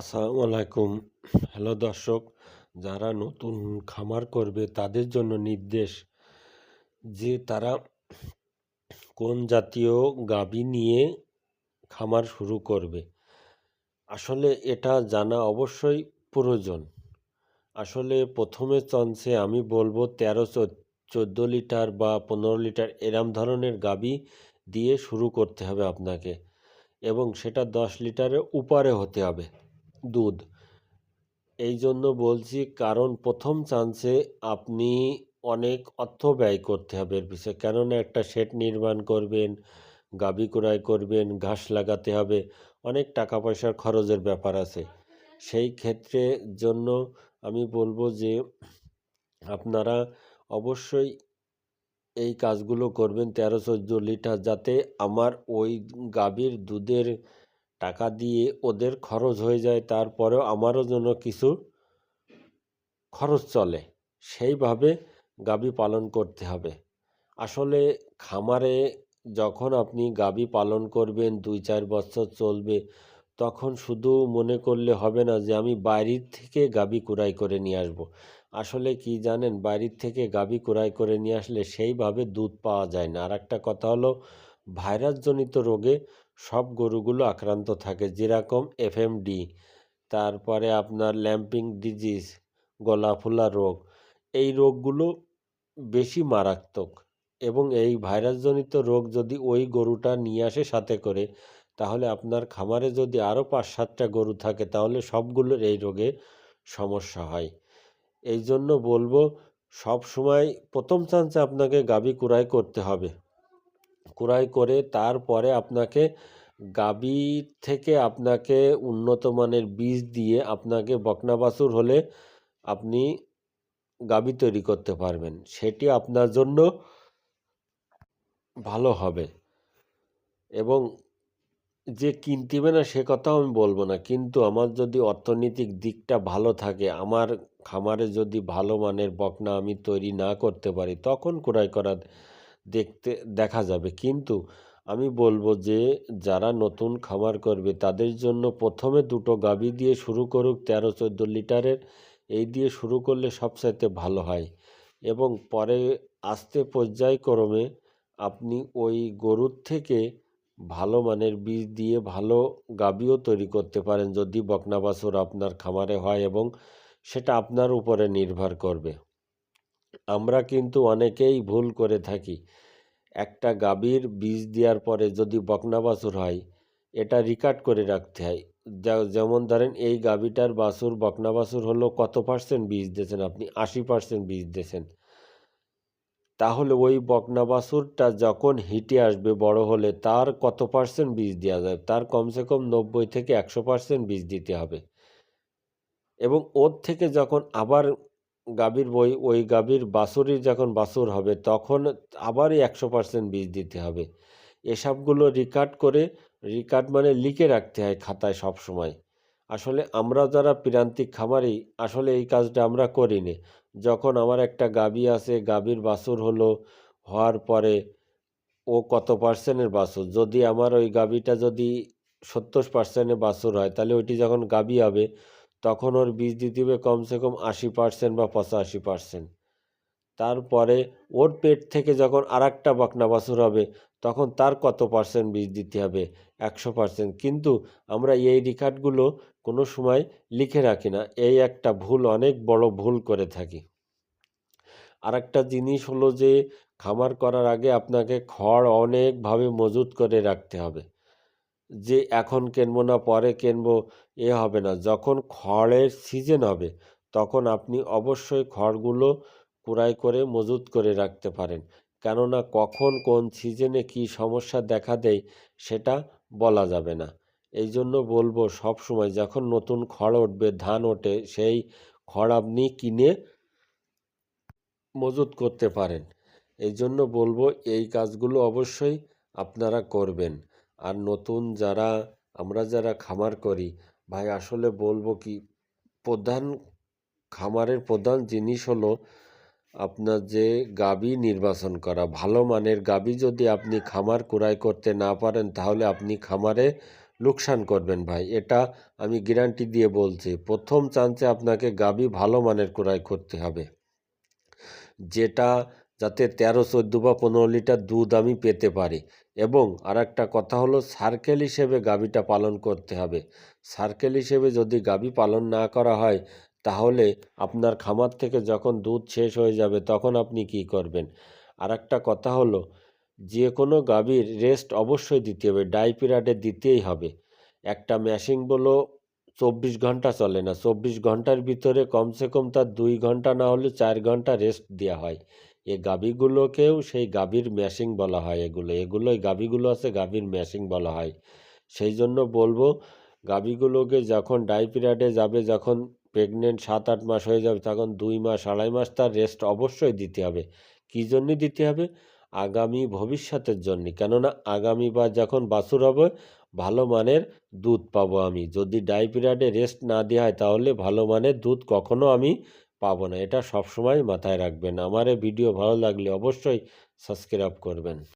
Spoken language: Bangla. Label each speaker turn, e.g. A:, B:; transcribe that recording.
A: আসসালামু আলাইকুম হ্যালো দর্শক, যারা নতুন খামার করবে, তাদের জন্য নির্দেশ যে তারা কোন জাতীয় গাভী নিয়ে খামার শুরু করবে। আসলে এটা জানা অবশ্যই প্রয়োজন। আসলে প্রথমে চান্সে আমি বলব তেরো চোদ্দ লিটার বা পনেরো লিটার এরম ধরনের গাভী দিয়ে শুরু করতে হবে আপনাকে এবং সেটা দশ লিটারের উপরে হতে হবে। দুধ। এই জন্য বলছি কারণ প্রথম চান্সে আপনি অনেক অর্থ ব্যয় করতে হবে এর পিছনে কেননা একটা শেড নির্মাণ করবেন গাভী ক্রয় করবেন, ঘাস লাগাতে হবে, অনেক টাকা পয়সার খরচের ব্যাপার আছে। সেই ক্ষেত্রে জন্য আমি বলব যে আপনারা অবশ্যই এই কাজগুলো করবেন তেরো চোদ্দ লিটার যাতে আমার ওই গাভীর দুধের টাকা দিয়ে ওদের খরচ হয়ে যায়, তারপরেও আমারও যেন কিছু খরচ চলে। সেইভাবে গাভী পালন করতে হবে। আসলে খামারে যখন আপনি গাভী পালন করবেন, দুই চার বছর চলবে, তখন শুধু মনে করলে হবে না যে আমি বাইরের থেকে গাভী কুড়াই করে নিয়ে আসব। আসলে কি জানেন বাইরের থেকে গাভী কুড়াই করে নিয়ে আসলে সেইভাবে দুধ পাওয়া যায় না। আর একটা কথা হলো, ভাইরাসজনিত রোগে সব গরুগুলো আক্রান্ত থাকে, যেরকম এফএমডি, তারপরে আপনার ল্যাম্পিং ডিজিজ গলা ফোলা রোগ। এই রোগগুলো বেশি মারাত্মক এবং এই ভাইরাসজনিত রোগ যদি ওই গরুটা নিয়ে আসে সাথে করে, তাহলে আপনার খামারে যদি আরও পাঁচ সাতটা গরু থাকে, তাহলে সবগুলোর এই রোগে সমস্যা হয়। এই জন্য বলব সব সময় প্রথম চান্সে আপনাকে গাভী কুড়াই করতে হবে। কুড়াই করে তারপরে আপনাকে গাভী থেকে আপনাকে উন্নত মানের বীজ দিয়ে আপনাকে বকনা বাছুর হলে আপনি গাবি তৈরি করতে পারবেন। সেটি আপনার জন্য ভালো হবে। এবং যে কিনতিবে না সে কথাও আমি বলব না। কিন্তু আমার যদি অর্থনৈতিক দিকটা ভালো থাকে, আমার খামারে যদি ভালো মানের বকনা আমি তৈরি না করতে পারি, তখন ক্রয় করা দেখতে, দেখা যাবে। কিন্তু আমি বলব যে, যারা নতুন খামার করবে, তাদের জন্য প্রথমে দুটো গাভী দিয়ে শুরু করুক তেরো, চোদ্দ লিটারের। এই দিয়ে শুরু করলে সবচাইতে ভালো হয়। এবং পরে আস্তে পর্যায়ক্রমে আপনি ওই গরুর থেকে ভালো মানের বীজ দিয়ে ভালো গাভীও তৈরি করতে পারেন, যদি বকনা বাছুর আপনার খামারে হয় এবং সেটা আপনার উপরে নির্ভর করবে। আমরা কিন্তু অনেকেই ভুল করে থাকি। একটা গাভীর বীজ দেওয়ার পরে যদি বকনা বাছুর হয়, এটা রিকার্ড করে রাখতে হয়। যেমন ধরেন এই গাভীটার বাছুর বকনা বাছুর হলো কত পার্সেন্ট বীজ দিয়েছেন আপনি? আশি পার্সেন্ট বীজ দিয়েছেন। তাহলে ওই বকনা বাছুরটা যখন হিটে আসবে বড় হলে তার কত পার্সেন্ট বীজ দেওয়া যায়? তার কমসে কম নব্বই থেকে একশো পার্সেন্ট বীজ দিতে হবে। এবং ওর থেকে যখন আবার গাভীর বই, ওই গাভীর বাছুরির যখন বাছুর হবে, তখন আবারই একশো পার্সেন্ট বীজ দিতে হবে। এসবগুলো রিকার্ড করে রিকার্ড মানে লিখে রাখতে হয় খাতায় সব সময় আসলে আমরা যারা প্রান্তিক খামারি, আসলে এই কাজটা আমরা করি নি যখন আমার একটা গাবি আছে, গাভীর বাছুর হলো, হওয়ার পরে ও কত পার্সেন্টের বাছুর? যদি আমার ওই গাবিটা যদি সত্তর পার্সেন্টের বাছুর হয়, তাহলে ওইটি যখন গাবি হবে তখন ওর বীজ দিতে হবে কমসে কম আশি পার্সেন্ট বা পঁচাশি পার্সেন্ট তারপরে ওর পেট থেকে যখন আর একটা বকনা বাছুর হবে, তখন তার কত পার্সেন্ট বীজ দিতে হবে? একশো পার্সেন্ট কিন্তু আমরা এই রেকর্ডগুলো কোনো সময় লিখে রাখি না। এই একটা ভুল, অনেক বড় ভুল করে থাকি। আর একটা জিনিস হলো যে, খামার করার আগে আপনাকে খড় অনেকভাবে মজুত করে রাখতে হবে। যে এখন কিনবো না, পরে কিনবো, এ হবে না। যখন খড়ের সিজন হবে, তখন আপনি অবশ্যই খড়গুলো কুড়াই করে মজুত করে রাখতে পারেন। কেননা কখন কোন সিজনে কি সমস্যা দেখা দেয়, সেটা বলা যাবে না। এই জন্য বলব সব সময় যখন নতুন খড় উঠবে, ধান ওঠে, সেই খড় আপনি কিনে মজুত করতে পারেন। এই জন্য বলব এই কাজগুলো অবশ্যই আপনারা করবেন। আর নতুন যারা, আমরা যারা খামার করি, ভাই আসলে বলব কি, প্রধান খামারের প্রধান জিনিস হলো আপনার যে গাবি নির্বাচন করা। ভালো মানের গাবি যদি আপনি খামার ক্রয় করতে না পারেন, তাহলে আপনি খামারে লোকসান করবেন ভাই। এটা আমি গ্যারান্টি দিয়ে বলছি। প্রথম চান্সে আপনাকে গাবি ভালো মানের ক্রয় করতে হবে। যেটা যাতে তেরো, চোদ্দ বা পনেরো লিটার দুধ আমি পেতে পারি। এবং আর একটা কথা হলো, সার্কেল হিসেবে গাভীটা পালন করতে হবে। সার্কেল হিসেবে যদি গাভী পালন না করা হয়, তাহলে আপনার খামার থেকে যখন দুধ শেষ হয়ে যাবে, তখন আপনি কি করবেন? আর একটা কথা হলো, যে কোনো গাভীর রেস্ট অবশ্যই দিতে হবে ডাই পিরিয়ডে দিতেই হবে। একটা ম্যাশিং বলো, চব্বিশ ঘণ্টা চলে না, চব্বিশ ঘণ্টার ভিতরে কমসে কম তার দুই ঘণ্টা না হলে চার ঘণ্টা রেস্ট দেওয়া হয়। এই গাভীগুলোকেও সেই গাভীর ম্যাশিং বলা হয় এগুলো। এগুলোই গাভীগুলো আছে, গাভীর ম্যাশিং বলা হয়। সেই জন্য বলব, গাভীগুলোকে যখন ডাই পিরিয়ডে যাবে, যখন প্রেগনেন্ট সাত আট মাস হয়ে যাবে, তখন দুই মাস, আড়াই মাস তার রেস্ট অবশ্যই দিতে হবে। কী জন্যে দিতে হবে? আগামী ভবিষ্যতের জন্য। কেননা আগামী বা যখন বাছুর হবে, ভালো মানের দুধ পাবো আমি। যদি ডাই পিরিয়ডে রেস্ট না দেওয়া হয়, তাহলে ভালো মানের দুধ কখনো আমি পাবো না। এটা সবসময় মাথায় রাখবেন। আমার এই ভিডিও ভালো লাগলে অবশ্যই সাবস্ক্রাইব করবেন।